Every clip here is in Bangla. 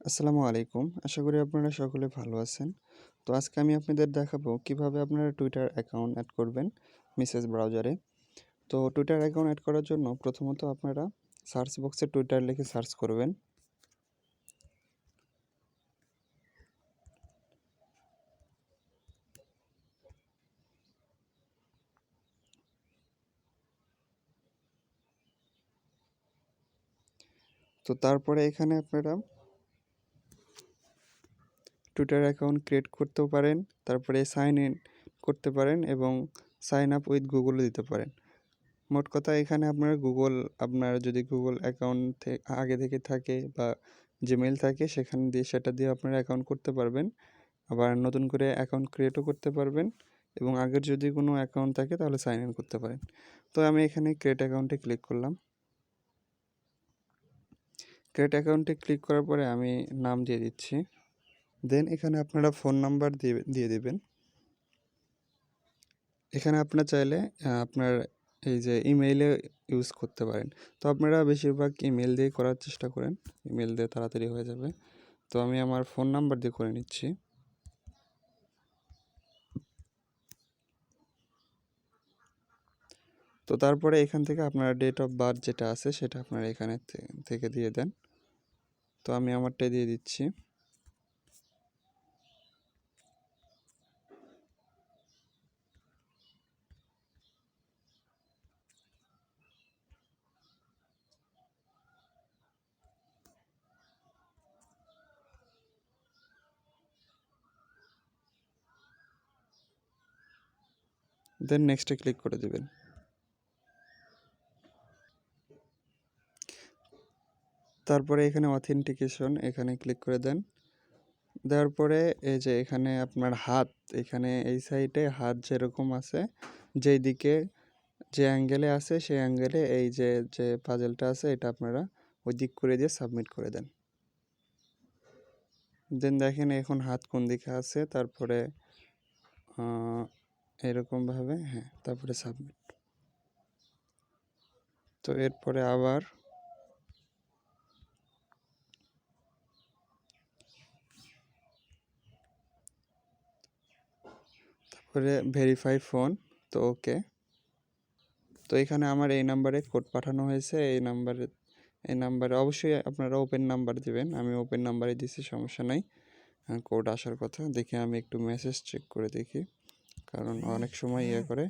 আসসালামু আলাইকুম। আশা করি আপনারা সকলে ভালো আছেন। তো আজকে আমি আপনাদের দেখাবো কীভাবে আপনারা টুইটার অ্যাকাউন্ট অ্যাড করবেন মিসেস ব্রাউজারে। তো টুইটার অ্যাকাউন্ট অ্যাড করার জন্য প্রথমত আপনারা সার্চ বক্সে টুইটার লিখে সার্চ করবেন। তো তারপরে এখানে আপনারা টুইটার অ্যাকাউন্ট ক্রিয়েট করতেও পারেন, তারপরে সাইন ইন করতে পারেন এবং সাইন আপ উইথ গুগলও দিতে পারেন। মোট কথা এখানে আপনার গুগল আপনার যদি গুগল অ্যাকাউন্ট আগে থেকে থাকে বা জিমেল থাকে, সেখান দিয়ে সেটা দিয়ে আপনারা অ্যাকাউন্ট করতে পারবেন। আবার নতুন করে অ্যাকাউন্ট ক্রিয়েটও করতে পারবেন এবং আগের যদি কোনো অ্যাকাউন্ট থাকে, তাহলে সাইন ইন করতে পারেন। তো আমি এখানে ক্রিয়েট অ্যাকাউন্টে ক্লিক করলাম। ক্রিয়েট অ্যাকাউন্টে ক্লিক করার পরে আমি নাম দিয়ে দিচ্ছি। দেন এখানে আপনারা ফোন নাম্বার দিয়ে দিয়ে দেবেন। এখানে আপনার চাইলে আপনার এই যে ইমেইলে ইউজ করতে পারেন। তো আপনারা বেশিরভাগ ইমেল দিয়ে করার চেষ্টা করেন। ইমেল দিয়ে তাড়াতাড়ি হয়ে যাবে। তো আমি আমার ফোন নাম্বার দিয়ে করে নিচ্ছি। তো তারপরে এখান থেকে আপনার ডেট অফ বার্থ যেটা আছে সেটা আপনারা এখানে থেকে দিয়ে দেন। তো আমি আমারটাই দিয়ে দিচ্ছি। দেন নেক্সটে ক্লিক করে দেবেন। তারপরে এখানে অথেন্টিকেশন এখানে ক্লিক করে দেন। দেওয়ার পরে এই যে এখানে আপনার হাত, এখানে এই সাইডে হাত যেরকম আছে, যেই দিকে যে অ্যাঙ্গেলে আছে, সেই অ্যাঙ্গেলে এই যে যে পাজেলটা আছে, এটা আপনারা ওই দিক করে দিয়ে সাবমিট করে দেন। দেন দেখেন এখন হাত কোন দিকে আছে, তারপরে এরকমভাবে হ্যাঁ তারপরে সাবমিট তো এরপরে আবার তারপরে ভেরিফাই ফোন তো ওকে তো এখানে আমার এই নাম্বারে কোড পাঠানো হয়েছে, এই নাম্বারে এই নাম্বারে অবশ্যই আপনারা ওপেন নাম্বার দিবেন। আমি ওপেন নাম্বারে দিছি, সমস্যা নাই। কোড আসার কথা। দেখে আমি একটু মেসেজ চেক করে দেখি। কারণ অনেক সময় ইয়ে করে।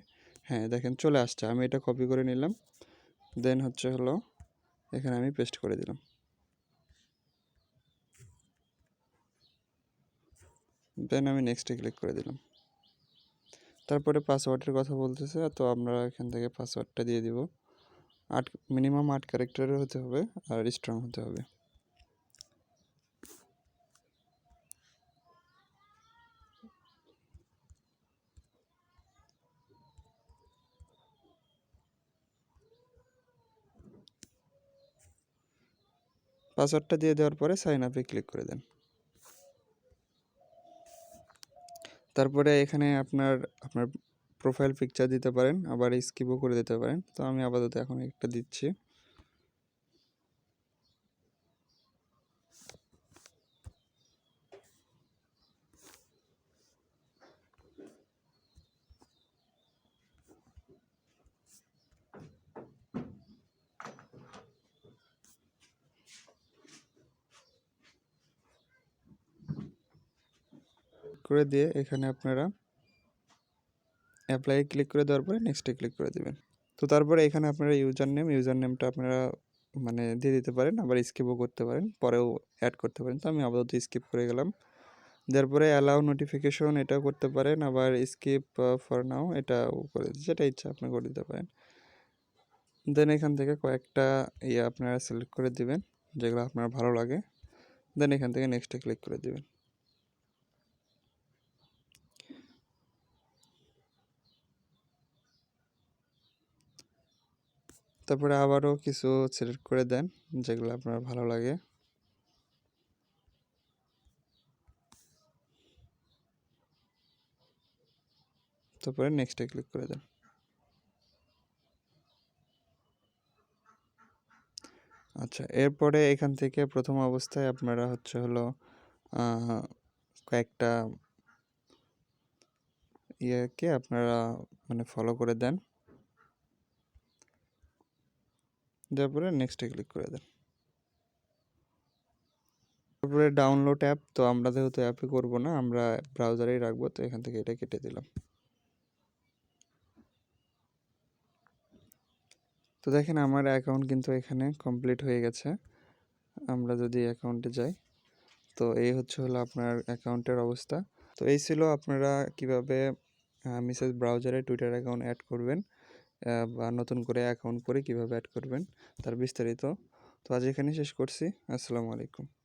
হ্যাঁ দেখেন চলে আসছে। আমি এটা কপি করে নিলাম। দেন হচ্ছে হলো এখানে আমি পেস্ট করে দিলাম। দেন আমি নেক্সটে ক্লিক করে দিলাম। তারপরে পাসওয়ার্ডের কথা বলতেছে তো আমরা এখান থেকে পাসওয়ার্ডটা দিয়ে দিব। আট মিনিমাম আট ক্যারেক্টারের হতে হবে আর স্ট্রং হতে হবে। পাসওয়ার্ডটা দিয়ে দেওয়ার পরে সাইন আপে ক্লিক করে দেন। তারপরে এখানে আপনার আপনার প্রোফাইল পিকচার দিতে পারেন, আবার স্কিপও করে দিতে পারেন। তো আমি আপাতত এখন একটা দিচ্ছি। করে দিয়ে এখানে আপনারা অ্যাপ্লাই ক্লিক করে দেওয়ার পরে নেক্সটে ক্লিক করে দেবেন। তো তারপরে এখানে আপনারা ইউজার নেম ইউজার নেমটা আপনারা মানে দিয়ে দিতে পারেন, আবার স্কিপও করতে পারেন, পরেও অ্যাড করতে পারেন। তো আমি আপাতত স্কিপ করে গেলাম। তারপরে অ্যালাউ নোটিফিকেশন এটাও করতে পারেন, আবার স্কিপ ফর নাও এটাও করে যেটা ইচ্ছা আপনি করে দিতে পারেন। দেন এখান থেকে কয়েকটা ইয়ে আপনারা সিলেক্ট করে দিবেন, যেগুলো আপনার ভালো লাগে। দেন এখান থেকে নেক্সটে ক্লিক করে দিবেন। তারপরে আবারও কিছু সিলেক্ট করে দেন, যেগুলো আপনার ভালো লাগে। তারপরে নেক্সটে ক্লিক করে দেন। আচ্ছা এরপরে এখান থেকে প্রথম অবস্থায় আপনারা হচ্ছে হলো কয়েকটা ইয়েকে আপনারা মানে ফলো করে দেন। দেওয়ার পরে নেক্সটে ক্লিক করে দেন। তারপরে ডাউনলোড অ্যাপ তো আমরা যেহেতু অ্যাপে করব না, আমরা ব্রাউজারেই রাখব, তো এখান থেকে এটা কেটে দিলাম। তো দেখেন আমার অ্যাকাউন্ট কিন্তু এখানে কমপ্লিট হয়ে গেছে। আমরা যদি অ্যাকাউন্টে যাই, তো এই হচ্ছে হলো আপনার অ্যাকাউন্টের অবস্থা। তো এই ছিল আপনারা কীভাবে মিসেস ব্রাউজারে টুইটার অ্যাকাউন্ট অ্যাড করবেন। বা নতুন করে অ্যাকাউন্ট করে কীভাবে অ্যাড করবেন, তার বিস্তারিত। তো আজ এখানে শেষ করছি। আসসালামু আলাইকুম।